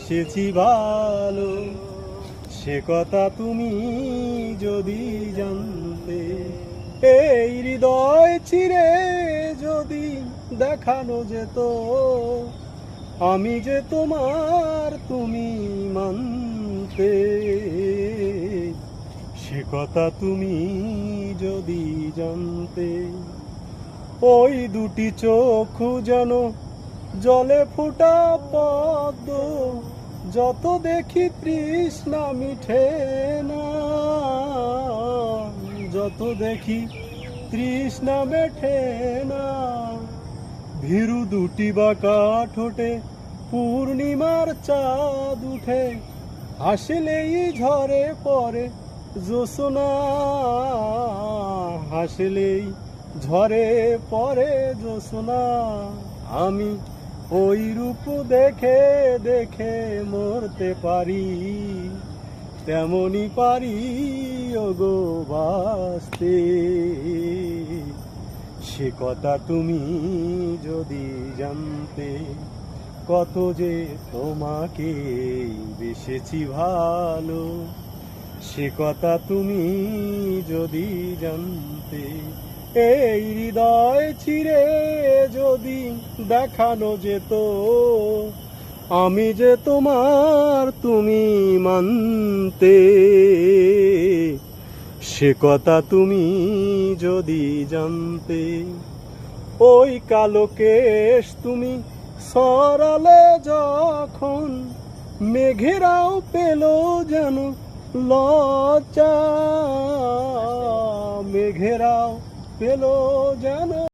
বেসেছি ভালো। সে কথা তুমি যদি জানতে, এই হৃদয় চিরে যদি দেখানো যেত, আমি যে তোমার তুমি মানতে। সে কথা তুমি যদি জানতে, ওই দুটি চোখ যেন জলে ফুটা পদ্ম, যত দেখি তৃষ্ণা মিঠে না। যত দেখি তৃষ্ণা মেঠে না। ভীরু দুটি বাঁকা ঠোঁটে, পূর্ণিমার চাঁদ উঠে, হাসলেই ঝরে পরে জোসনা হাসলেই ঝরে পরে জোসনা আমি ওই রূপ দেখে দেখে মরতে পারি। তেমনি পারি, ওগো বাসতে সে কথা তুমি যদি জানতে, কত যে তোমাকে বেসেছি ভালো। সে কথা তুমি যদি জানতে, এই হৃদয় চিরে যদি দেখানো যেত, আমি যে তোমার তুমি মানতে। সে কথা তুমি যদি জানতে, ওই কালো কেশ তুমি সরালে যখন, মেঘেরাও পেল যেন লজ্জা মেঘেরাও পেল যেন।